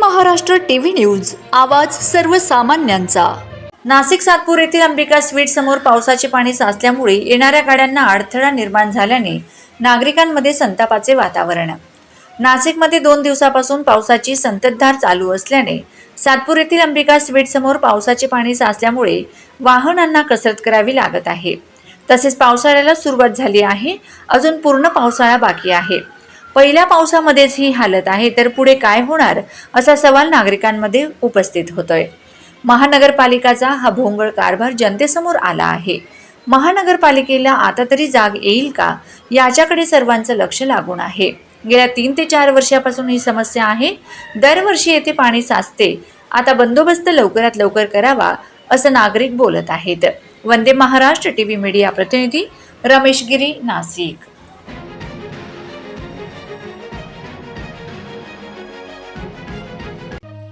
Maharashtra TV news. आवाज सर्वसामान्यांचा. नाशिक सातपूर येथील अंबिका स्वीट समोर पावसाचे पाणी साचल्यामुळे येणाऱ्या गाड्यांना अडथळा निर्माण झाल्याने नागरिकांमध्ये संतापाचे वातावरण. नाशिकमध्ये दोन दिवसापासून पावसाची संततधार चालू असल्याने सातपूर येथील अंबिका स्वीट समोर पावसाचे पाणी साचल्यामुळे वाहनांना कसरत करावी लागत आहे. तसेच पावसाळ्याला सुरुवात झाली आहे. अजून पूर्ण पावसाळा बाकी आहे. पहिल्या पावसामध्येच ही हालत आहे तर पुढे काय होणार असा सवाल नागरिकांमध्ये उपस्थित होतोय. महानगरपालिकाचा हा भोंगळ कारभार जनतेसमोर आला आहे. महानगरपालिकेला आता तरी जाग येईल का? याच्याकडे सर्वांचं लक्ष लागून आहे. गेल्या तीन ते चार वर्षापासून ही समस्या आहे. दरवर्षी येथे पाणी साचते. आता बंदोबस्त लवकरात लवकर करावा असं नागरिक बोलत आहेत. Vande Maharashtra T V media प्रतिनिधी रमेश गिरी नाशिक.